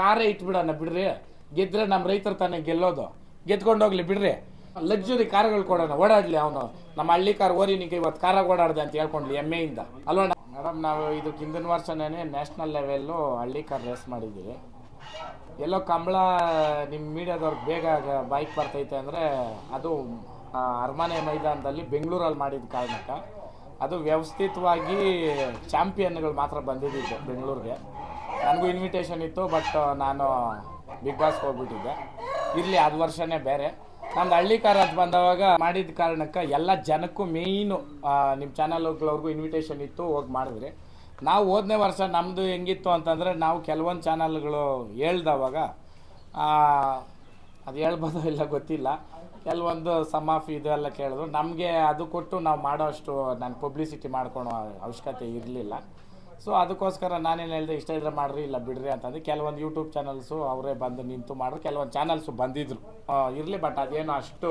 ಕಾರೇ ಇಟ್ಬಿಡೋಣ ಬಿಡ್ರಿ. ಗೆದ್ರೆ ನಮ್ಮ ರೈತರು ತಾನೇ ಗೆಲ್ಲೋದು. ಗೆದ್ಕೊಂಡೋಗ್ಲಿ ಬಿಡ್ರಿ. ಲಕ್ಸುರಿ ಕಾರ್ಗಳು ಕೊಡೋಣ. ಓಡಾಡ್ಲಿ ಅವನು. ನಮ್ಮ ಹಳ್ಳಿ ಕಾರ್ ಓರಿನಿಗೆ ಇವತ್ತು ಕಾರಾಗ ಓಡಾಡ್ದೆ ಅಂತ ಹೇಳ್ಕೊಂಡ್ಲಿ ಎಮ್ಮೆಯಿಂದ ಅಲ್ವಾ ಮೇಡಮ್ ನಾವು ಇದು ಹಿಂದಿನ ವರ್ಷನೇ ನ್ಯಾಷನಲ್ ಲೆವೆಲ್ಲು ಹಳ್ಳಿ ಕಾರ್ ರೇಸ್ ಮಾಡಿದ್ದೀವಿ. ಎಲ್ಲೋ ಕಂಬಳ ನಿಮ್ಮ ಮೀಡಿಯಾದವ್ರಿಗೆ ಬೇಗ ಬೈಕ್ ಬರ್ತೈತೆ ಅಂದರೆ ಅದು ಅರಮನೆ ಮೈದಾನದಲ್ಲಿ ಬೆಂಗಳೂರಲ್ಲಿ ಮಾಡಿದ ಕಾರಣಕ್ಕೆ. ಅದು ವ್ಯವಸ್ಥಿತವಾಗಿ ಚಾಂಪಿಯನ್ಗಳು ಮಾತ್ರ ಬಂದಿದ್ದಿದ್ದು ಬೆಂಗಳೂರಿಗೆ. ನನಗೂ ಇನ್ವಿಟೇಷನ್ ಇತ್ತು ಬಟ್ ನಾನು ಬಿಗ್ ಬಾಸ್ಗೆ ಹೋಗ್ಬಿಟ್ಟಿದ್ದೆ. ಇರಲಿ, ಅದು ವರ್ಷನೇ ಬೇರೆ. ನಮ್ದು ಹಳ್ಳಿ ಕಾರ್ ಅದು ಬಂದವಾಗ ಮಾಡಿದ ಕಾರಣಕ್ಕೆ ಎಲ್ಲ ಜನಕ್ಕೂ ಮೇಯ್ನು ನಿಮ್ಮ ಚಾನಲ್ಗಳವ್ರಿಗೂ ಇನ್ವಿಟೇಷನ್ ಇತ್ತು, ಹೋಗಿ ಮಾಡಿದ್ರಿ. ನಾವು ಹೋದನೇ ವರ್ಷ ನಮ್ಮದು ಹೆಂಗಿತ್ತು ಅಂತಂದರೆ ನಾವು ಕೆಲವೊಂದು ಚಾನಲ್ಗಳು ಹೇಳ್ದವಾಗ ಅದು ಹೇಳ್ಬೋದೋ ಇಲ್ಲ ಗೊತ್ತಿಲ್ಲ. ಕೆಲವೊಂದು ಸಮಾಫಿ ಆಫ್ ಇದೆಲ್ಲ ಕೇಳಿದ್ರು. ನಮಗೆ ಅದು ಕೊಟ್ಟು ನಾವು ಮಾಡೋ ಅಷ್ಟು ನಾನು ಪಬ್ಲಿಸಿಟಿ ಮಾಡ್ಕೊಳೋ ಅವಶ್ಯಕತೆ ಇರಲಿಲ್ಲ. ಸೊ ಅದಕ್ಕೋಸ್ಕರ ನಾನೇನು ಹೇಳಿದೆ, ಇಷ್ಟ ಇದ್ರೆ ಮಾಡ್ರಿ, ಇಲ್ಲ ಬಿಡ್ರಿ ಅಂತಂದು ಕೆಲವೊಂದು ಯೂಟ್ಯೂಬ್ ಚಾನಲ್ಸು ಅವರೇ ಬಂದು ನಿಂತು ಮಾಡ್ರು ಕೆಲವೊಂದು ಚಾನಲ್ಸು ಬಂದಿದ್ರು. ಇರಲಿ ಬಟ್ ಅದೇನು ಅಷ್ಟು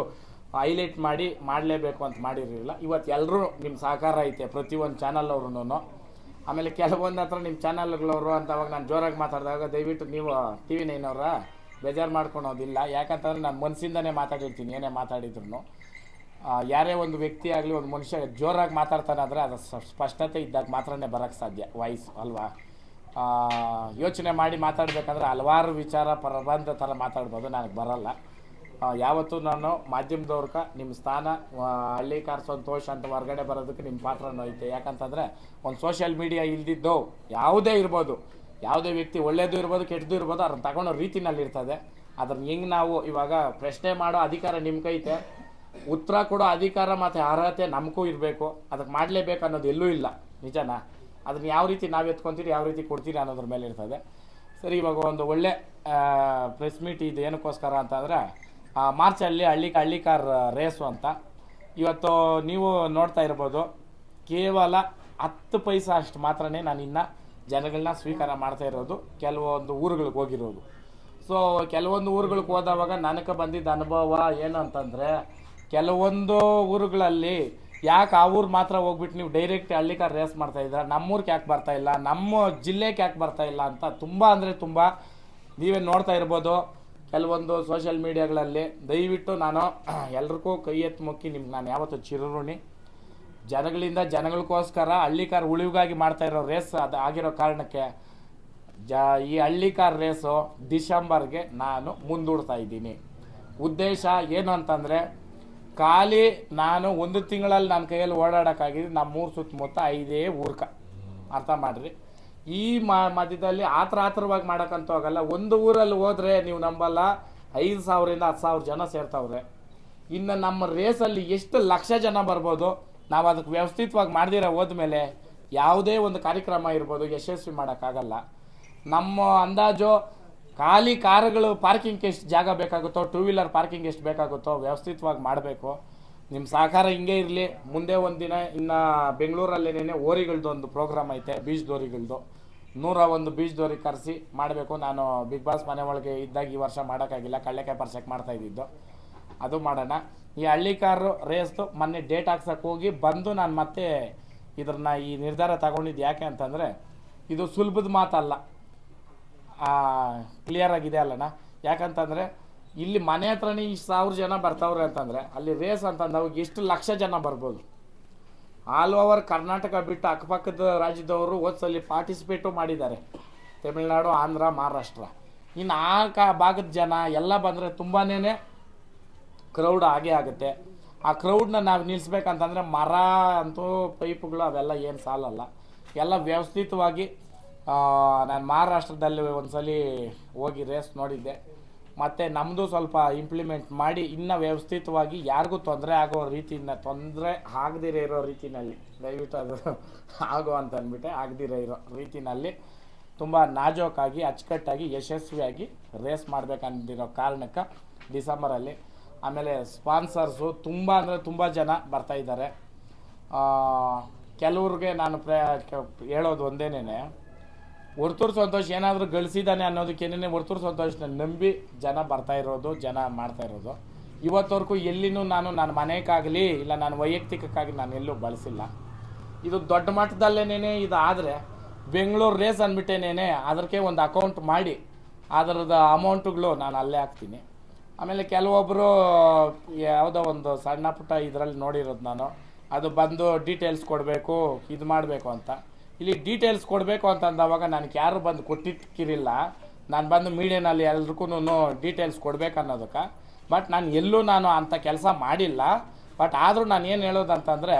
ಹೈಲೈಟ್ ಮಾಡಿ ಮಾಡಲೇಬೇಕು ಅಂತ ಮಾಡಿರಲಿಲ್ಲ. ಇವತ್ತು ಎಲ್ಲರೂ ನಿಮ್ಮ ಸಹಕಾರ ಐತೆ, ಪ್ರತಿಯೊಂದು ಚಾನಲ್ ಅವ್ರೂ ಆಮೇಲೆ ಕೆಲವೊಂದು ಹತ್ರ ನಿಮ್ಮ ಚಾನಲ್ಗಳವರು ಅಂತ ಅವಾಗ ನಾನು ಜೋರಾಗಿ ಮಾತಾಡಿದಾಗ, ದಯವಿಟ್ಟು ನೀವು ಟಿ ವಿ ನೈನವರ ಬೇಜಾರು ಮಾಡ್ಕೊಳೋದಿಲ್ಲ. ಯಾಕಂತಂದ್ರೆ ನಾನು ಮನಸ್ಸಿಂದನೇ ಮಾತಾಡಿರ್ತೀನಿ, ಏನೇ ಮಾತಾಡಿದ್ರು ಯಾರೇ ಒಂದು ವ್ಯಕ್ತಿ ಆಗಲಿ, ಒಂದು ಮನುಷ್ಯ ಜೋರಾಗಿ ಮಾತಾಡ್ತಾನೆ ಅಂದರೆ ಅದು ಸ್ಪಷ್ಟತೆ ಇದ್ದಾಗ ಮಾತ್ರನೇ ಬರೋಕ್ಕೆ ಸಾಧ್ಯ ವಾಯ್ಸ್ ಅಲ್ವಾ? ಯೋಚನೆ ಮಾಡಿ ಮಾತಾಡಬೇಕಂದ್ರೆ ಹಲವಾರು ವಿಚಾರ, ಪ್ರಬಂಧ ಥರ ಮಾತಾಡ್ಬೋದು, ನನಗೆ ಬರಲ್ಲ. ಯಾವತ್ತೂ ನಾನು ಮಾಧ್ಯಮದವ್ರಕ ನಿಮ್ಮ ಸ್ಥಾನ ಹಳ್ಳಿ ಕಾರ್ ಸಂತೋಷ ಅಂತ ಹೊರಗಡೆ ಬರೋದಕ್ಕೆ ನಿಮ್ಮ ಪಾತ್ರನೂ ಐತೆ ಯಾಕಂತಂದರೆ ಒಂದು ಸೋಷಿಯಲ್ ಮೀಡಿಯಾ ಇಲ್ದಿದ್ದು ಯಾವುದೇ ಇರ್ಬೋದು, ಯಾವುದೇ ವ್ಯಕ್ತಿ ಒಳ್ಳೇದು ಇರ್ಬೋದು, ಕೆಟ್ಟದ್ದು ಇರ್ಬೋದು, ಅದನ್ನ ತಗೊಳ್ಳೋ ರೀತಿನಲ್ಲಿ ಅದನ್ನು ಅದನ್ನ ಹೆಂಗೆ ನಾವು ಇವಾಗ ಪ್ರಶ್ನೆ ಮಾಡೋ ಅಧಿಕಾರ ನಿಮ್ಮ ಕೈತೆ ಉತ್ತರ ಕೊಡೋ ಅಧಿಕಾರ ಮತ್ತು ಅರ್ಹತೆ ನಮಗೂ ಇರಬೇಕು. ಅದಕ್ಕೆ ಮಾಡಲೇಬೇಕು ಅನ್ನೋದು ಎಲ್ಲೂ ಇಲ್ಲ. ನಿಜನಾ? ಅದನ್ನು ಯಾವ ರೀತಿ ನಾವು ಎತ್ಕೊತೀರಿ, ಯಾವ ರೀತಿ ಕೊಡ್ತೀರಿ ಅನ್ನೋದ್ರ ಮೇಲೆ ಇರ್ತದೆ. ಸರಿ, ಇವಾಗ ಒಂದು ಒಳ್ಳೆ ಪ್ರೆಸ್ ಮೀಟ್ ಇದು ಏನಕ್ಕೋಸ್ಕರ ಅಂತಂದರೆ ಮಾರ್ಚಲ್ಲಿ ಹಳ್ಳಿ ಹಳ್ಳಿ ಕಾರ್ ರೇಸು ಅಂತ. ಇವತ್ತು ನೀವು ನೋಡ್ತಾ ಇರ್ಬೋದು, ಕೇವಲ ಹತ್ತು ಪೈಸ ಅಷ್ಟು ಮಾತ್ರನೇ ನಾನು ಇನ್ನು ಜನಗಳನ್ನ ಸ್ವೀಕಾರ ಮಾಡ್ತಾ ಇರೋದು, ಕೆಲವೊಂದು ಊರುಗಳಿಗೆ ಹೋಗಿರೋದು. ಸೊ ಕೆಲವೊಂದು ಊರುಗಳಿಗೆ ಹೋದವಾಗ ನನಗೆ ಬಂದಿದ್ದ ಅನುಭವ ಏನು ಅಂತಂದರೆ ಕೆಲವೊಂದು ಊರುಗಳಲ್ಲಿ ಯಾಕೆ ಆ ಊರು ಮಾತ್ರ ಹೋಗ್ಬಿಟ್ಟು ನೀವು ಡೈರೆಕ್ಟ್ ಹಳ್ಳಿಕಾರ ರೇಸ್ ಮಾಡ್ತಾ ಇದ್ದೀರಾ ನಮ್ಮೂರ್ಗೆ ಯಾಕೆ ಬರ್ತಾ ಇಲ್ಲ? ನಮ್ಮ ಜಿಲ್ಲೆಗೆ ಯಾಕೆ ಬರ್ತಾ ಇಲ್ಲ ಅಂತ ತುಂಬ ಅಂದರೆ ತುಂಬ ನೀವೇ ನೋಡ್ತಾ ಇರ್ಬೋದು. ಕೆಲವೊಂದು ಸೋಷಿಯಲ್ ಮೀಡಿಯಾಗಳಲ್ಲಿ ದಯವಿಟ್ಟು ನಾನು ಎಲ್ರಿಗೂ ಕೈ ಎತ್ತು ಮುಕ್ಕಿ ನಿಮ್ಗೆ ನಾನು ಯಾವತ್ತೂ ಚಿರಋಣಿ. ಜನಗಳಿಂದ ಜನಗಳಿಗೋಸ್ಕರ ಹಳ್ಳಿಕಾರ ಉಳಿವಿಗಾಗಿ ಮಾಡ್ತಾ ಇರೋ ರೇಸ್ ಅದು ಆಗಿರೋ ಕಾರಣಕ್ಕೆ ಜ, ಈ ಹಳ್ಳಿಕಾರ ರೇಸು ಡಿಸೆಂಬರ್ಗೆ ನಾನು ಮುಂದೂಡ್ತಾ ಇದ್ದೀನಿ. ಉದ್ದೇಶ ಏನು ಅಂತಂದರೆ ಖಾಲಿ ನಾನು ಒಂದು ತಿಂಗಳಲ್ಲಿ ನನ್ನ ಕೈಯಲ್ಲಿ ಓಡಾಡೋಕ್ಕಾಗಿದ್ದು ನಮ್ಮ ಮೂರು ಸುತ್ತಮುತ್ತ ಐದೇ ಊರ್ಕ. ಅರ್ಥ ಮಾಡಿರಿ? ಈ ಮಧ್ಯದಲ್ಲಿ ಆತ್ರ ಆತ್ರವಾಗಿ ಮಾಡೋಕ್ಕಂತೂ ಹೋಗಲ್ಲ ಒಂದು ಊರಲ್ಲಿ ಹೋದರೆ ನೀವು ನಂಬಲ್ಲ, ಐದು ಸಾವಿರದಿಂದ ಹತ್ತು ಸಾವಿರ ಜನ ಸೇರ್ತಾವ್ರೆ. ಇನ್ನು ನಮ್ಮ ರೇಸಲ್ಲಿ ಎಷ್ಟು ಲಕ್ಷ ಜನ ಬರ್ಬೋದು? ನಾವು ಅದಕ್ಕೆ ವ್ಯವಸ್ಥಿತವಾಗಿ ಮಾಡ್ದಿರ ಹೋದ್ಮೇಲೆ ಯಾವುದೇ ಒಂದು ಕಾರ್ಯಕ್ರಮ ಇರ್ಬೋದು, ಯಶಸ್ವಿ ಮಾಡೋಕ್ಕಾಗಲ್ಲ. ನಮ್ಮ ಅಂದಾಜು ಖಾಲಿ ಕಾರುಗಳು ಪಾರ್ಕಿಂಗ್ ಎಷ್ಟು ಜಾಗ ಬೇಕಾಗುತ್ತೋ ಟೂ ವೀಲರ್ ಪಾರ್ಕಿಂಗ್ ಎಷ್ಟು ಬೇಕಾಗುತ್ತೋ, ವ್ಯವಸ್ಥಿತವಾಗಿ ಮಾಡಬೇಕು. ನಿಮ್ಮ ಸಹಕಾರ ಹಿಂಗೆ ಇರಲಿ. ಮುಂದೆ ಒಂದು ದಿನ ಇನ್ನು ಬೆಂಗಳೂರಲ್ಲೇನೇ ಓರಿಗಳ್ದು ಒಂದು ಪ್ರೋಗ್ರಾಮ್ ಐತೆ ಬೀಚ್ ದೋರಿಗಳ್ದು. ನೂರ ಒಂದು ಬೀಚ್ ದೋರಿ ಕರೆಸಿ ಮಾಡಬೇಕು. ನಾನು ಬಿಗ್ ಬಾಸ್ ಮನೆ ಒಳಗೆ ಇದ್ದಾಗ ಈ ವರ್ಷ ಮಾಡೋಕ್ಕಾಗಿಲ್ಲ. ಕಳ್ಳೆಕಾಯಿ ಪರ್ಸೆಕ್ ಮಾಡ್ತಾ ಇದ್ದಿದ್ದು. ಅದು ಮಾಡೋಣ. ಈ ಹಳ್ಳಿ ಕಾರು ರೇಸ್ದು ಮೊನ್ನೆ ಡೇಟ್ ಹಾಕ್ಸಕ್ಕೆ ಹೋಗಿ ಬಂದು ನಾನು ಮತ್ತೆ ಇದನ್ನ ಈ ನಿರ್ಧಾರ ತಗೊಂಡಿದ್ದು ಯಾಕೆ ಅಂತಂದರೆ, ಇದು ಸುಲಭದ ಮಾತಲ್ಲ. ಕ್ಲಿಯರ್ ಆಗಿದೆ ಅಲ್ಲಣ್ಣ. ಯಾಕಂತಂದರೆ, ಇಲ್ಲಿ ಮನೆ ಹತ್ರನೇ ಇಷ್ಟು ಸಾವಿರ ಜನ ಬರ್ತಾವ್ರೆ ಅಂತಂದರೆ, ಅಲ್ಲಿ ರೇಸ್ ಅಂತಂದಾಗ ಎಷ್ಟು ಲಕ್ಷ ಜನ ಬರ್ಬೋದು. ಆಲ್ ಓವರ್ ಕರ್ನಾಟಕ ಬಿಟ್ಟು ಅಕ್ಕಪಕ್ಕದ ರಾಜ್ಯದವರು ಓದ್ಸಲ್ಲಿ ಪಾರ್ಟಿಸಿಪೇಟು ಮಾಡಿದ್ದಾರೆ. ತಮಿಳುನಾಡು, ಆಂಧ್ರ, ಮಹಾರಾಷ್ಟ್ರ. ಇನ್ನು ಆ ಕಾ, ಭಾಗದ ಜನ ಎಲ್ಲ ಬಂದರೆ ತುಂಬಾ ಕ್ರೌಡ್ ಆಗೇ ಆಗುತ್ತೆ. ಆ ಕ್ರೌಡ್ನ ನಾವು ನಿಲ್ಲಿಸ್ಬೇಕಂತಂದರೆ ಮರ ಅಂತೂ ಪೈಪುಗಳು ಅವೆಲ್ಲ ಏನು ಸಾಲಲ್ಲ. ಎಲ್ಲ ವ್ಯವಸ್ಥಿತವಾಗಿ ನಾನು ಮಹಾರಾಷ್ಟ್ರದಲ್ಲಿ ಒಂದ್ಸಲಿ ಹೋಗಿ ರೇಸ್ ನೋಡಿದ್ದೆ. ಮತ್ತು ನಮ್ಮದು ಸ್ವಲ್ಪ ಇಂಪ್ಲಿಮೆಂಟ್ ಮಾಡಿ ಇನ್ನೂ ವ್ಯವಸ್ಥಿತವಾಗಿ ಯಾರಿಗೂ ತೊಂದರೆ ಆಗೋ ರೀತಿಯಿಂದ ತೊಂದರೆ ಆಗದಿರೋ ಇರೋ ರೀತಿನಲ್ಲಿ, ದಯವಿಟ್ಟು ಅದು ಆಗೋ ಅಂತ ಅಂದ್ಬಿಟ್ಟೆ, ಆಗದಿರೋ ಇರೋ ರೀತಿನಲ್ಲಿ ತುಂಬ ನಾಜೋಕಾಗಿ, ಅಚ್ಚುಕಟ್ಟಾಗಿ, ಯಶಸ್ವಿಯಾಗಿ ರೇಸ್ ಮಾಡಬೇಕಂದಿರೋ ಕಾರಣಕ್ಕೆ ಡಿಸೆಂಬರಲ್ಲಿ. ಆಮೇಲೆ ಸ್ಪಾನ್ಸರ್ಸು ತುಂಬ ಅಂದರೆ ತುಂಬ ಜನ ಬರ್ತಾ ಇದ್ದಾರೆ. ಕೆಲವ್ರಿಗೆ ನಾನು ಪ್ರ ಹೇಳೋದು ಒಂದೇನೇ ಹೊರ್ತೂರು ಸಂತೋಷ್ ಏನಾದರೂ ಗಳಿಸಿದ್ದಾನೆ ಅನ್ನೋದಕ್ಕೇನೇ ಹೊರ್ತೂರು ಸಂತೋಷನ ನಂಬಿ ಜನ ಬರ್ತಾ ಇರೋದು, ಜನ ಮಾಡ್ತಾ ಇರೋದು. ಇವತ್ತವರೆಗೂ ಎಲ್ಲಿನೂ ನಾನು ನನ್ನ ಮನೆಗಾಗಲಿ, ಇಲ್ಲ ನಾನು ವೈಯಕ್ತಿಕಕ್ಕಾಗಿ ನಾನು ಎಲ್ಲೂ ಬಳಸಿಲ್ಲ. ಇದು ದೊಡ್ಡ ಮಟ್ಟದಲ್ಲೇನೇ ಆದರೆ, ಬೆಂಗಳೂರು ರೇಸ್ ಅಂದ್ಬಿಟ್ಟೇನೇನೆ ಅದಕ್ಕೆ ಒಂದು ಅಕೌಂಟ್ ಮಾಡಿ, ಅದರದ ಅಮೌಂಟುಗಳು ನಾನು ಅಲ್ಲೇ ಹಾಕ್ತೀನಿ. ಆಮೇಲೆ ಕೆಲವೊಬ್ಬರು ಯಾವುದೋ ಒಂದು ಸಣ್ಣ ಪುಟ್ಟ ಇದರಲ್ಲಿ ನೋಡಿರೋದು ನಾನು, ಅದು ಬಂದು ಡೀಟೇಲ್ಸ್ ಕೊಡಬೇಕು, ಇದು ಮಾಡಬೇಕು ಅಂತ. ಇಲ್ಲಿ ಡೀಟೇಲ್ಸ್ ಕೊಡಬೇಕು ಅಂತ ಅಂದವಾಗ ನನಗೆ ಯಾರು ಬಂದು ಕೊಟ್ಟಿಕ್ಕಿರಿಲ್ಲ ನಾನು ಬಂದು ಮೀಡಿಯಾನಲ್ಲಿ ಎಲ್ರಿಗೂ ಡೀಟೇಲ್ಸ್ ಕೊಡಬೇಕು ಅನ್ನೋದಕ್ಕೆ. ಬಟ್ ನಾನು ಎಲ್ಲೂ ನಾನು ಅಂಥ ಕೆಲಸ ಮಾಡಿಲ್ಲ. ಬಟ್ ಆದರೂ ನಾನು ಏನು ಹೇಳೋದಂತಂದರೆ,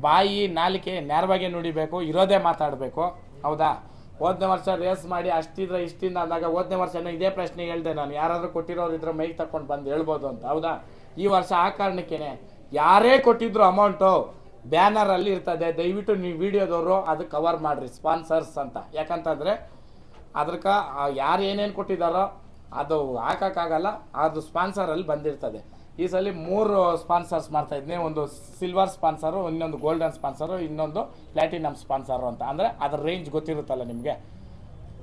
ಬಾಯಿ, ನಾಲಿಕೆ ನೇರವಾಗಿ ನುಡಿಬೇಕು, ಇರೋದೇ ಮಾತಾಡಬೇಕು. ಹೌದಾ? ಹೋದನೇ ವರ್ಷ ರೇಸ್ ಮಾಡಿ ಅಷ್ಟಿದ್ರೆ ಇಷ್ಟಿಂದ ಅಂದಾಗ ಹೋದನೇ ವರ್ಷನೂ ಇದೇ ಪ್ರಶ್ನೆ ಹೇಳಿದೆ ನಾನು. ಯಾರಾದರೂ ಕೊಟ್ಟಿರೋರು ಇದ್ರೆ ಮೈಕ್ ತಗೊಂಡು ಬಂದು ಹೇಳ್ಬೋದು ಅಂತ. ಹೌದಾ? ಈ ವರ್ಷ ಆ ಕಾರಣಕ್ಕೇನೆ. ಯಾರೇ ಕೊಟ್ಟಿದ್ರು ಅಮೌಂಟು ಬ್ಯಾನರಲ್ಲಿ ಇರ್ತದೆ. ದಯವಿಟ್ಟು ನೀವು ವಿಡಿಯೋದವರು ಅದು ಕವರ್ ಮಾಡಿರಿ ಸ್ಪಾನ್ಸರ್ಸ್ ಅಂತ. ಯಾಕಂತಂದರೆ ಅದಕ್ಕೆ ಯಾರು ಏನೇನು ಕೊಟ್ಟಿದ್ದಾರೋ ಅದು ಹಾಕೋಕ್ಕಾಗಲ್ಲ, ಅದು ಸ್ಪಾನ್ಸರಲ್ಲಿ ಬಂದಿರ್ತದೆ. ಈ ಸಲ ಮೂರು ಸ್ಪಾನ್ಸರ್ಸ್ ಮಾಡ್ತಾ ಇದ್ದೀನಿ ಒಂದು ಸಿಲ್ವರ್ ಸ್ಪಾನ್ಸರು ಇನ್ನೊಂದು ಗೋಲ್ಡನ್ ಸ್ಪಾನ್ಸರು ಇನ್ನೊಂದು ಪ್ಲಾಟಿನಮ್ ಸ್ಪಾನ್ಸರು ಅಂತ. ಅಂದರೆ ಅದ್ರ ರೇಂಜ್ ಗೊತ್ತಿರುತ್ತಲ್ಲ ನಿಮಗೆ.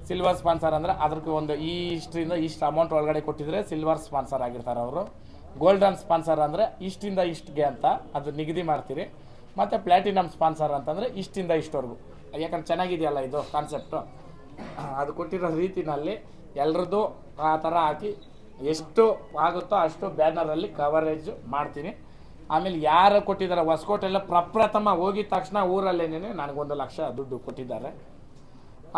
ಸಿಲ್ವರ್ ಸ್ಪಾನ್ಸರ್ ಅಂದರೆ ಅದಕ್ಕೆ ಒಂದು ಈ ಇಷ್ಟರಿಂದ ಇಷ್ಟು ಅಮೌಂಟ್ ಒಳಗಡೆ ಕೊಟ್ಟಿದ್ರೆ ಸಿಲ್ವರ್ ಸ್ಪಾನ್ಸರ್ ಆಗಿರ್ತಾರೆ ಅವರು. ಗೋಲ್ಡನ್ ಸ್ಪಾನ್ಸರ್ ಅಂದರೆ ಇಷ್ಟಿಂದ ಇಷ್ಟಿಗೆ ಅಂತ ಅದು ನಿಗದಿ ಮಾಡ್ತೀರಿ. ಮತ್ತು ಪ್ಲ್ಯಾಟಿನಮ್ ಸ್ಪಾನ್ಸರ್ ಅಂತಂದರೆ ಇಷ್ಟಿಂದ ಇಷ್ಟವರೆಗೂ. ಯಾಕಂದ್ರೆ ಚೆನ್ನಾಗಿದೆಯಲ್ಲ ಇದು ಕಾನ್ಸೆಪ್ಟು. ಅದು ಕೊಟ್ಟಿರೋ ರೀತಿನಲ್ಲಿ ಎಲ್ರದ್ದು ಆ ಥರ ಹಾಕಿ ಎಷ್ಟು ಆಗುತ್ತೋ ಅಷ್ಟು ಬ್ಯಾನರಲ್ಲಿ ಕವರೇಜ್ ಮಾಡ್ತೀನಿ. ಆಮೇಲೆ ಯಾರು ಕೊಟ್ಟಿದ್ದಾರೆ ಹೊಸಕೋಟೆಲ್ಲ ಪ್ರಪ್ರಥಮ ಹೋಗಿದ ತಕ್ಷಣ ಊರಲ್ಲೇನೇ ನನಗೊಂದು ಲಕ್ಷ ದುಡ್ಡು ಕೊಟ್ಟಿದ್ದಾರೆ.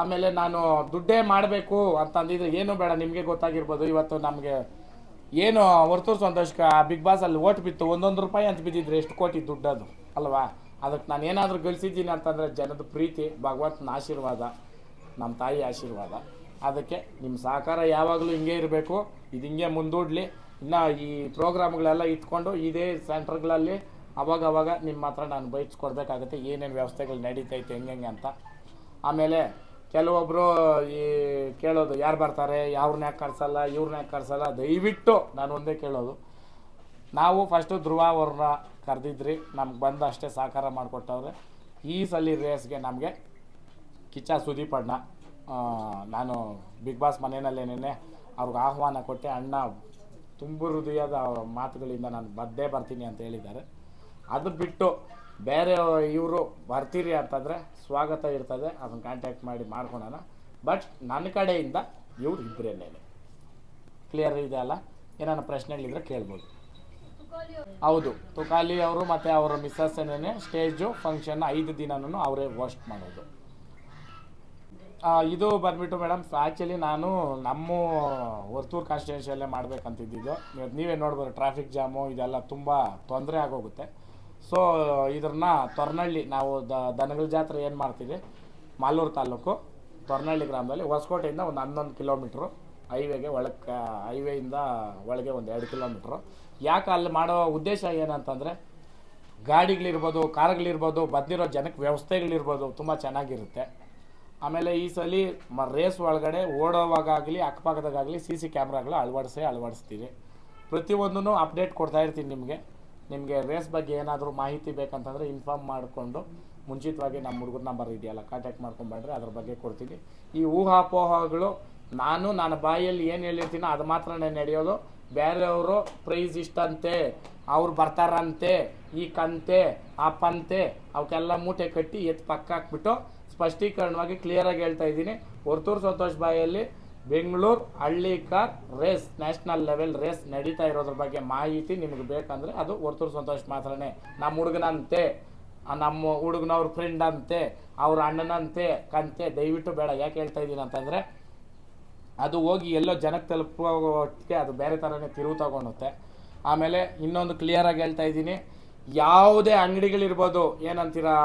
ಆಮೇಲೆ ನಾನು ದುಡ್ಡೇ ಮಾಡಬೇಕು ಅಂತಂದಿದ್ರೆ ಏನು ಬೇಡ, ನಿಮಗೆ ಗೊತ್ತಾಗಿರ್ಬೋದು. ಇವತ್ತು ನಮಗೆ ಏನು ಹೊರತು ಆ ಬಿಗ್ ಬಾಸಲ್ಲಿ ಓಟ್ ಬಿತ್ತು, ಒಂದೊಂದು ರೂಪಾಯಿ ಅಂತ ಬಿದ್ದಿದ್ರೆ ಎಷ್ಟು ಕೋಟಿ ದುಡ್ಡದು. ಅಲ್ವಾ? ಅದಕ್ಕೆ ನಾನು ಏನಾದರೂ ಗಳಿಸಿದ್ದೀನಿ ಅಂತಂದರೆ ಜನದ ಪ್ರೀತಿ, ಭಗವಂತನ ಆಶೀರ್ವಾದ, ನಮ್ಮ ತಾಯಿ ಆಶೀರ್ವಾದ. ಅದಕ್ಕೆ ನಿಮ್ಮ ಸಹಕಾರ ಯಾವಾಗಲೂ ಹಿಂಗೆ ಇರಬೇಕು, ಇದು ಹಿಂಗೆ ಮುಂದೂಡಲಿ. ಇನ್ನು ಈ ಪ್ರೋಗ್ರಾಮ್ಗಳೆಲ್ಲ ಇಟ್ಕೊಂಡು ಇದೇ ಸೆಂಟರ್ಗಳಲ್ಲಿ ಅವಾಗ ಅವಾಗ ನಿಮ್ಮ ಹತ್ರ ನಾನು ಬೈಸ್ಕೊಡ್ಬೇಕಾಗುತ್ತೆ ಏನೇನು ವ್ಯವಸ್ಥೆಗಳು ನಡೀತೈತೆ ಹೆಂಗೆ ಅಂತ. ಆಮೇಲೆ ಕೆಲವೊಬ್ಬರು ಈ ಕೇಳೋದು, ಯಾರು ಬರ್ತಾರೆ, ಯಾವ್ರನ್ನ ಯಾಕೆ ಕಳ್ಸಲ್ಲ ಇವ್ರನ್ನ ಯಾಕೆ ದಯವಿಟ್ಟು ನಾನು ಒಂದೇ ಕೇಳೋದು. ನಾವು ಫಸ್ಟು ಧ್ರುವ ಅವ್ರನ್ನ ಕರೆದಿದ್ರಿ, ನಮ್ಗೆ ಬಂದು ಅಷ್ಟೇ ಸಹಕಾರ ಮಾಡಿಕೊಟ್ಟವ್ರೆ. ಈ ಸಲ ರೇಸ್ಗೆ ನಮಗೆ ಕಿಚ್ಚ ಸುದೀಪ್ ಅಣ್ಣ ನಾನು ಬಿಗ್ ಬಾಸ್ ಮನೆಯಲ್ಲೇನೇ ಅವ್ರಿಗೆ ಆಹ್ವಾನ ಕೊಟ್ಟೆ, ಅಣ್ಣ, ತುಂಬ ಹೃದಯದ ಮಾತುಗಳಿಂದ ನಾನು ಬದ್ದೇ ಬರ್ತೀನಿ ಅಂತ ಹೇಳಿದ್ದಾರೆ. ಅದು ಬಿಟ್ಟು ಬೇರೆ ಇವರು ಬರ್ತೀರಿ ಅಂತಂದರೆ ಸ್ವಾಗತ ಇರ್ತದೆ ಅದನ್ನು ಕಾಂಟ್ಯಾಕ್ಟ್ ಮಾಡಿ ಮಾಡ್ಕೊಳೋಣ. ಬಟ್ ನನ್ನ ಕಡೆಯಿಂದ ಇವ್ರು ಇಬ್ಬರೇನೇ ಕ್ಲಿಯರ್ ಇದೆ ಅಲ್ಲ? ಏನಾನ ಪ್ರಶ್ನೆಗಳಿದ್ರೆ ಕೇಳ್ಬೋದು. ಹೌದು, ತುಕಾಲಿ ಅವರು ಮತ್ತು ಅವರ ಮಿಸ್ಸಸ್ ಏನೇನೆ ಸ್ಟೇಜು ಫಂಕ್ಷನ್ ಐದು ದಿನನೂ ಅವರೇ ಹೋಸ್ಟ್ ಮಾಡೋದು. ಇದು ಬಂದ್ಬಿಟ್ಟು ಮೇಡಮ್ ಆ್ಯಕ್ಚುಲಿ ನಾನು ನಮ್ಮ ವರ್ತೂರು ಕಾನ್ಸ್ಟಿಟ್ಯೂನ್ಸಿಯಲ್ಲೇ ಮಾಡ್ಬೇಕಂತಿದ್ದಿದ್ದು. ನೀವೇ ನೋಡ್ಬೋದು ಟ್ರಾಫಿಕ್ ಜಾಮು ಇದೆಲ್ಲ ತುಂಬ ತೊಂದರೆ ಆಗೋಗುತ್ತೆ. ಸೊ ಇದನ್ನ ತೊರ್ನಳ್ಳಿ, ನಾವು ದ ದನಗಳ ಜಾತ್ರೆ ಏನು ಮಾಡ್ತೀವಿ? ಮಾಲೂರು ತಾಲೂಕು ತೊರ್ನಳ್ಳಿ ಗ್ರಾಮದಲ್ಲಿ ಹೊಸಕೋಟೆಯಿಂದ ಒಂದು ಹನ್ನೊಂದು ಕಿಲೋಮೀಟ್ರು ಹೈವೇಗೆ ಒಳಕ್ಕೆ, ಹೈವೇಯಿಂದ ಒಳಗೆ ಒಂದು ಎರಡು ಕಿಲೋಮೀಟ್ರು. ಯಾಕೆ ಅಲ್ಲಿ ಮಾಡೋ ಉದ್ದೇಶ ಏನಂತಂದರೆ, ಗಾಡಿಗಳಿರ್ಬೋದು, ಕಾರ್ಗಳಿರ್ಬೋದು, ಬಂದಿರೋ ಜನಕ್ಕೆ ವ್ಯವಸ್ಥೆಗಳಿರ್ಬೋದು, ತುಂಬ ಚೆನ್ನಾಗಿರುತ್ತೆ. ಆಮೇಲೆ ಈ ಸಲ ಮ ರೇಸ್ ಒಳಗಡೆ ಓಡೋವಾಗಲಿ ಅಕ್ಕಪಕ್ಕದಾಗಲಿ ಸಿ ಸಿ ಕ್ಯಾಮ್ರಾಗಳು ಅಳವಡಿಸೇ ಅಳವಡಿಸ್ತೀವಿ. ಪ್ರತಿಯೊಂದೂ ಅಪ್ಡೇಟ್ ಕೊಡ್ತಾ ಇರ್ತೀನಿ ನಿಮಗೆ. ನಿಮಗೆ ರೇಸ್ ಬಗ್ಗೆ ಏನಾದರೂ ಮಾಹಿತಿ ಬೇಕಂತಂದರೆ ಇನ್ಫಾರ್ಮ್ ಮಾಡಿಕೊಂಡು ಮುಂಚಿತವಾಗಿ ನಮ್ಮ ಹುಡುಗರ ನಂಬರ್ ಇದೆಯಲ್ಲ ಕಾಂಟ್ಯಾಕ್ಟ್ ಮಾಡ್ಕೊಂಡ್ಬಂದ್ರೆ ಅದ್ರ ಬಗ್ಗೆ ಕೊಡ್ತೀನಿ. ಈ ಊಹಾಪೋಹಗಳು ನಾನು ನನ್ನ ಬಾಯಲ್ಲಿ ಏನು ಹೇಳಿರ್ತೀನೋ ಅದು ಮಾತ್ರನೇ ನಡೆಯೋದು. ಬೇರೆಯವರು ಪ್ರೈಸ್ ಇಷ್ಟಂತೆ, ಅವ್ರು ಬರ್ತಾರಂತೆ, ಈ ಕಂತೆ, ಆ ಪಂತೆ, ಅವಕ್ಕೆಲ್ಲ ಮೂಟೆ ಕಟ್ಟಿ ಎತ್ತು ಪಕ್ಕ ಹಾಕ್ಬಿಟ್ಟು ಸ್ಪಷ್ಟೀಕರಣವಾಗಿ ಕ್ಲಿಯರಾಗಿ ಹೇಳ್ತಾ ಇದ್ದೀನಿ. ಹೊರ್ತೂರು ಸಂತೋಷ್ ಬಾಯಲ್ಲಿ Bengaluru Hallikar race national level race ನಡೀತಾ ಇರೋದ್ರ ಬಗ್ಗೆ ಮಾಹಿತಿ ನಿಮಗೆ ಬೇಕಂದರೆ ಅದು ಹೊರ್ತೂರು ಸಂತೋಷ್ ಮಾತ್ರನೇ. ನಮ್ಮ ಹುಡುಗನಂತೆ, ನಮ್ಮ ಹುಡುಗನವ್ರ ಫ್ರೆಂಡ್ ಅಂತೆ, ಅವ್ರ ಅಣ್ಣನಂತೆ, ಕಂತೆ, ದಯವಿಟ್ಟು ಬೇಡ. ಯಾಕೆ ಹೇಳ್ತಾ ಇದ್ದೀನಿ ಅಂತಂದರೆ ಅದು ಹೋಗಿ ಎಲ್ಲೋ ಜನಕ್ಕೆ ತಲುಪೋಕ್ಕೆ ಅದು ಬೇರೆ ಥರನೇ ತಿರುವು ತಗೊಳುತ್ತೆ ಆಮೇಲೆ ಇನ್ನೊಂದು ಕ್ಲಿಯರಾಗಿ ಹೇಳ್ತಾ ಇದ್ದೀನಿ. ಯಾವುದೇ ಅಂಗಡಿಗಳಿರ್ಬೋದು, ಏನಂತೀರಾ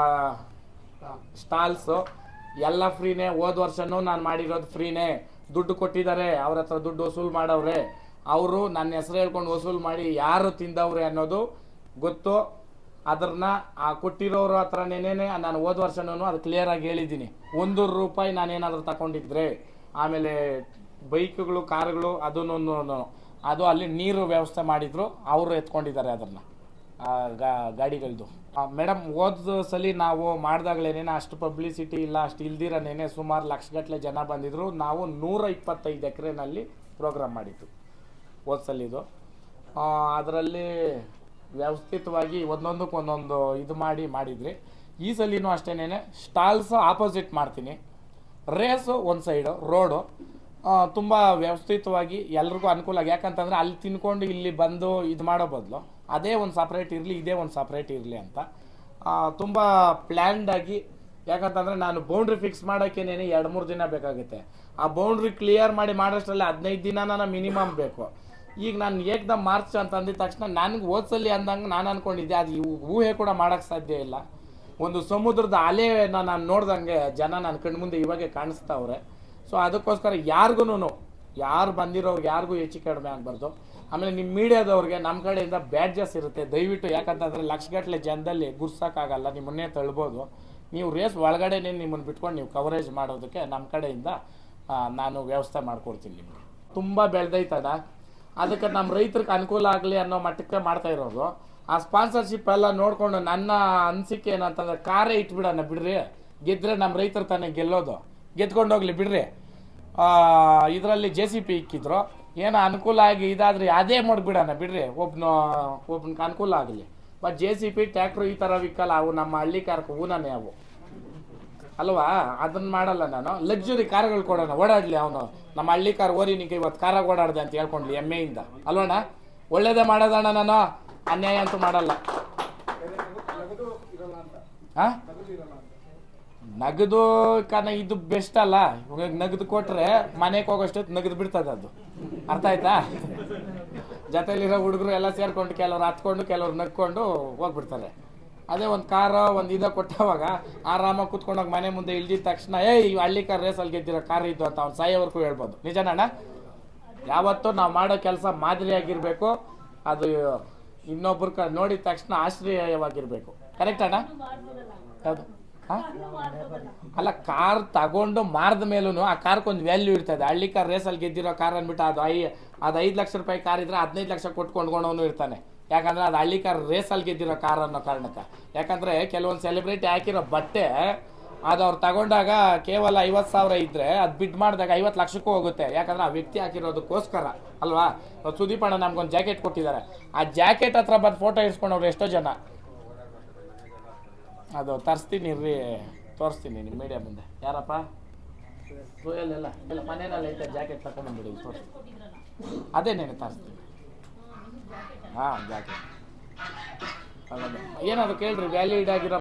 ಸ್ಟಾಲ್ಸು ಎಲ್ಲ ಫ್ರೀನೇ ಹೋದ ವರ್ಷನೂ ನಾನು ಮಾಡಿರೋದು ಫ್ರೀನೇ ದುಡ್ಡು ಕೊಟ್ಟಿದ್ದಾರೆ, ಅವ್ರ ಹತ್ರ ದುಡ್ಡು ವಸೂಲು ಮಾಡವ್ರೆ. ಅವರು ನನ್ನ ಹೆಸರು ಹೇಳ್ಕೊಂಡು ವಸೂಲು ಮಾಡಿ ಯಾರು ತಿಂದವ್ರೆ ಅನ್ನೋದು ಗೊತ್ತು. ಅದನ್ನ ಆ ಕೊಟ್ಟಿರೋರ ಹತ್ರನೇನೆ ನಾನು ಹೋದ ವರ್ಷನೂ ಅದು ಕ್ಲಿಯರಾಗಿ ಹೇಳಿದ್ದೀನಿ. ಒಂದು ರೂಪಾಯಿ ನಾನೇನಾದರೂ ತಗೊಂಡಿದ್ರೆ ಆಮೇಲೆ ಬೈಕ್ಗಳು, ಕಾರುಗಳು, ಅದನ್ನು ಅದು ಅಲ್ಲಿ ನೀರು ವ್ಯವಸ್ಥೆ ಮಾಡಿದ್ರು, ಅವರು ಎತ್ಕೊಂಡಿದ್ದಾರೆ ಅದನ್ನು ಗಾಡಿಗಳದ್ದು ಮೇಡಮ್ ಹೋದ ಸಲ ನಾವು ಮಾಡಿದಾಗಲೇನೇನೆ ಅಷ್ಟು ಪಬ್ಲಿಸಿಟಿ ಇಲ್ಲ, ಅಷ್ಟು ಇಲ್ದಿರನೇನೆ ಸುಮಾರು ಲಕ್ಷಗಟ್ಟಲೆ ಜನ ಬಂದಿದ್ರು. ನಾವು ನೂರ ಇಪ್ಪತ್ತೈದು ಎಕರೆನಲ್ಲಿ ಪ್ರೋಗ್ರಾಮ್ ಮಾಡಿದ್ದು, ಹೋದ ಸಲ ಇದು. ಅದರಲ್ಲಿ ವ್ಯವಸ್ಥಿತವಾಗಿ ಒಂದೊಂದಕ್ಕೆ ಒಂದೊಂದು ಇದು ಮಾಡಿ ಮಾಡಿದ್ರಿ. ಈ ಸಲಿನೂ ಅಷ್ಟೇನೆ ಸ್ಟಾಲ್ಸ್ ಆಪೋಸಿಟ್ ಮಾಡ್ತೀನಿ. ರೇಸು ಒಂದು ಸೈಡು ರೋಡು. ತುಂಬ ವ್ಯವಸ್ಥಿತವಾಗಿ ಎಲ್ರಿಗೂ ಅನುಕೂಲ ಆಗಿ. ಯಾಕಂತಂದರೆ ಅಲ್ಲಿ ತಿನ್ಕೊಂಡು ಇಲ್ಲಿ ಬಂದು ಇದು ಮಾಡೋ ಬದಲು ಅದೇ ಒಂದು ಸಪ್ರೇಟ್ ಇರಲಿ, ಇದೇ ಒಂದು ಸಪ್ರೇಟ್ ಇರಲಿ ಅಂತ. ತುಂಬ ಪ್ಲ್ಯಾನ್ಡಾಗಿ ಯಾಕಂತಂದರೆ ನಾನು ಬೌಂಡ್ರಿ ಫಿಕ್ಸ್ ಮಾಡೋಕ್ಕೇನೇನೆ ಎರಡು ಮೂರು ದಿನ ಬೇಕಾಗುತ್ತೆ. ಆ ಬೌಂಡ್ರಿ ಕ್ಲಿಯರ್ ಮಾಡಿ ಮಾಡೋಷ್ಟರಲ್ಲಿ ಹದಿನೈದು ನಾನು ಮಿನಿಮಮ್ ಬೇಕು. ಈಗ ನಾನು ಏಕ್ದಮ್ ಮಾರ್ಚ್ ಅಂತ ತಕ್ಷಣ ನನಗೆ ಓದ್ಸಲಿ ಅಂದಂಗೆ ನಾನು ಅನ್ಕೊಂಡಿದ್ದೆ. ಅದು ಊಹೆ ಕೂಡ ಮಾಡೋಕ್ಕೆ ಸಾಧ್ಯ ಇಲ್ಲ. ಒಂದು ಸಮುದ್ರದ ಅಲೆನ ನಾನು ನೋಡ್ದಂಗೆ ಜನ ನನ್ನ ಕಣ್ಮುಂದೆ ಇವಾಗೆ ಕಾಣಿಸ್ತಾವ್ರೆ. ಸೊ ಅದಕ್ಕೋಸ್ಕರ ಯಾರಿಗೂ ಯಾರು ಬಂದಿರೋರ್ಗೆ ಯಾರಿಗೂ ಹೆಚ್ಚು ಕಡಿಮೆ ಆಗಬಾರ್ದು. ಆಮೇಲೆ ನಿಮ್ಮ ಮೀಡಿಯಾದವ್ರಿಗೆ ನಮ್ಮ ಕಡೆಯಿಂದ ಬ್ಯಾಡ್ಜಸ್ ಇರುತ್ತೆ. ದಯವಿಟ್ಟು ಯಾಕಂತಂದರೆ ಲಕ್ಷಗಟ್ಟಲೆ ಜನದಲ್ಲಿ ಗುರ್ಸೋಕ್ಕಾಗಲ್ಲ ನಿಮ್ಮನ್ನೇ ತಳ್ಬೋದು. ನೀವು ರೇಸ್ ಒಳಗಡೆನೇ ನಿಮ್ಮನ್ನು ಬಿಟ್ಕೊಂಡು ನೀವು ಕವರೇಜ್ ಮಾಡೋದಕ್ಕೆ ನಮ್ಮ ಕಡೆಯಿಂದ ನಾನು ವ್ಯವಸ್ಥೆ ಮಾಡ್ಕೊಡ್ತೀನಿ ನಿಮಗೆ. ತುಂಬ ಬೆಳೆದೈತದ. ಅದಕ್ಕೆ ನಮ್ಮ ರೈತರಿಗೆ ಅನುಕೂಲ ಆಗಲಿ ಅನ್ನೋ ಮಟ್ಟಕ್ಕೆ ಮಾಡ್ತಾ ಇರೋದು ಆ ಸ್ಪಾನ್ಸರ್ಶಿಪ್ ಎಲ್ಲ ನೋಡಿಕೊಂಡು ನನ್ನ ಅನಿಸಿಕೆ ಏನಂತಂದ್ರೆ ಕಾರೇ ಇಟ್ಬಿಡೋಣ ಬಿಡ್ರಿ. ಗೆದ್ದರೆ ನಮ್ಮ ರೈತರು ತಾನೇ ಗೆಲ್ಲೋದು. ಗೆದ್ಕೊಂಡು ಹೋಗ್ಲಿ ಬಿಡ್ರಿ. ಇದರಲ್ಲಿ ಜೆ ಸಿ ಪಿ ಇಕ್ಕಿದ್ರು. ಏನೋ ಅನುಕೂಲ ಆಗಿ ಇದಾದ್ರೆ ಅದೇ ಮಾಡಿಬಿಡೋಣ ಬಿಡ್ರಿ. ಒಬ್ನ ಒಬ್ನಿಗೆ ಅನುಕೂಲ ಆಗಲಿ. But J C B tractor ಈ ಥರ ವಿಕ್ಕಲ್ಲ ಅವು ನಮ್ಮ ಹಳ್ಳಿ ಕಾರ್ಕು ಊನೇ ಅವು. ಅಲ್ವಾ? ಅದನ್ನ ಮಾಡಲ್ಲ ನಾನು. ಲಕ್ಸುರಿ ಕಾರ್ಗಳು ಕೊಡೋಣ. ಓಡಾಡಲಿ ಅವನು. ನಮ್ಮ ಹಳ್ಳಿ ಕಾರ್ ಓರಿ ನಿಂಗೆ ಇವತ್ತು ಕಾರಾಗ ಓಡಾಡ್ದೆ ಅಂತ ಹೇಳ್ಕೊಂಡ್ಲಿ ಎಮ್ಮೆಯಿಂದ. ಅಲ್ವಣ್ಣ? ಒಳ್ಳೇದೇ ಮಾಡೋದಣ್ಣ ನಾನು. ಅನ್ಯಾಯ ಅಂತೂ ಮಾಡಲ್ಲ. ಹಾಂ ನಗದು ಕಾರಣ ಇದು ಬೆಸ್ಟ್ ಅಲ್ಲ. ಇವಾಗ ನಗದು ಕೊಟ್ರೆ ಮನೆಗೆ ಹೋಗೋಷ್ಟೊತ್ತು ನಗದು ಬಿಡ್ತದೆ ಅದು. ಅರ್ಥ ಆಯ್ತಾ? ಜೊತೆಲಿರೋ ಹುಡುಗರು ಎಲ್ಲ ಸೇರ್ಕೊಂಡು ಕೆಲವ್ರು ಹತ್ಕೊಂಡು, ಕೆಲವ್ರು ನಗ್ಕೊಂಡು ಹೋಗ್ಬಿಡ್ತಾರೆ. ಅದೇ ಒಂದು ಕಾರ, ಒಂದು ಇದ ಕೊಟ್ಟವಾಗ ಆರಾಮಾಗಿ ಕೂತ್ಕೊಂಡಾಗ ಮನೆ ಮುಂದೆ ಇಲ್ದಿದ ತಕ್ಷಣ ಏ ಈ ಹಳ್ಳಿ ಕಾರ್ ರೇಸಲ್ಲಿ ಗೆದ್ದಿರೋ ಕಾರ್ ಇದ್ದು ಅಂತ ಅವ್ನು ಸಾಯೋವರೆಗೂ ಹೇಳ್ಬೋದು. ನಿಜನಣ್ಣ? ಯಾವತ್ತೂ ನಾವು ಮಾಡೋ ಕೆಲಸ ಮಾದರಿಯಾಗಿರಬೇಕು. ಅದು ಇನ್ನೊಬ್ರ ಕ ನೋಡಿದ ತಕ್ಷಣ ಆಶ್ರಯವಾಗಿರ್ಬೇಕು. ಕರೆಕ್ಟ್ ಅಣ್ಣ? ಹೌದು? ಅಲ್ಲ ಕಾರ್ ತಗೊಂಡು ಮಾರಿದ ಮೇಲೂ ಆ ಕಾರ್ಕೊಂದು ವ್ಯಾಲ್ಯೂ ಇರ್ತದೆ. ಹಳ್ಳಿ ಕಾರ್ ರೇಸಲ್ಲಿ ಗೆದ್ದಿರೋ ಕಾರ್ ಅಂದ್ಬಿಟ್ಟು ಅದು ಐ ಅದು ಐದು ಲಕ್ಷ ರೂಪಾಯಿ ಕಾರ್ ಇದ್ರೆ ಹದಿನೈದು ಲಕ್ಷ ಕೊಟ್ಟು ಕೊಂಡ್ಕೊಂಡವನು ಇರ್ತಾನೆ. ಯಾಕಂದ್ರೆ ಅದು ಹಳ್ಳಿ ಕಾರ್ ರೇಸಲ್ಲಿ ಗೆದ್ದಿರೋ ಕಾರ್ ಅನ್ನೋ ಕಾರಣಕ್ಕೆ. ಯಾಕಂದ್ರೆ ಕೆಲವೊಂದು ಸೆಲೆಬ್ರಿಟಿ ಹಾಕಿರೋ ಬಟ್ಟೆ ಅದು ಅವ್ರು ತಗೊಂಡಾಗ ಕೇವಲ ಐವತ್ತು ಸಾವಿರ ಇದ್ರೆ ಅದು ಬಿಡ್ ಮಾಡಿದಾಗ ಐವತ್ತು ಲಕ್ಷಕ್ಕೂ ಹೋಗುತ್ತೆ. ಯಾಕಂದ್ರೆ ಆ ವ್ಯಕ್ತಿ ಹಾಕಿರೋದಕ್ಕೋಸ್ಕರ, ಅಲ್ವಾ? ಸುದೀಪ್ ಅಣ್ಣ ನಮ್ಗೊಂದು ಜಾಕೆಟ್ ಕೊಟ್ಟಿದ್ದಾರೆ. ಆ ಜಾಕೆಟ್ ಹತ್ರ ಬಂದು ಫೋಟೋ ಇಸ್ಕೊಂಡವ್ರು ಎಷ್ಟೋ ಜನ. ಅದು ತರಿಸ್ತೀನಿ ರೀ ತೋರಿಸ್ತೀನಿ ನಿಮ್ಮ ಮೀಡಿಯಾ ಮುಂದೆ. ಯಾರಪ್ಪ? ಎಲ್ಲ ಎಲ್ಲ ಮನೇನಲ್ಲಿ ಐತೆ ಜಾಕೆಟ್ ತಗೊಂಡ್ಬಿಡಿ ಅದೇ ನೀನು ತರಿಸ್ತೀನಿ. ಹಾಂ ಜಾಕೆಟ್ ಏನಾದ್ರು ಕೇಳ್ರಿ ವ್ಯಾಲಿಡ್ ಆಗಿರೋ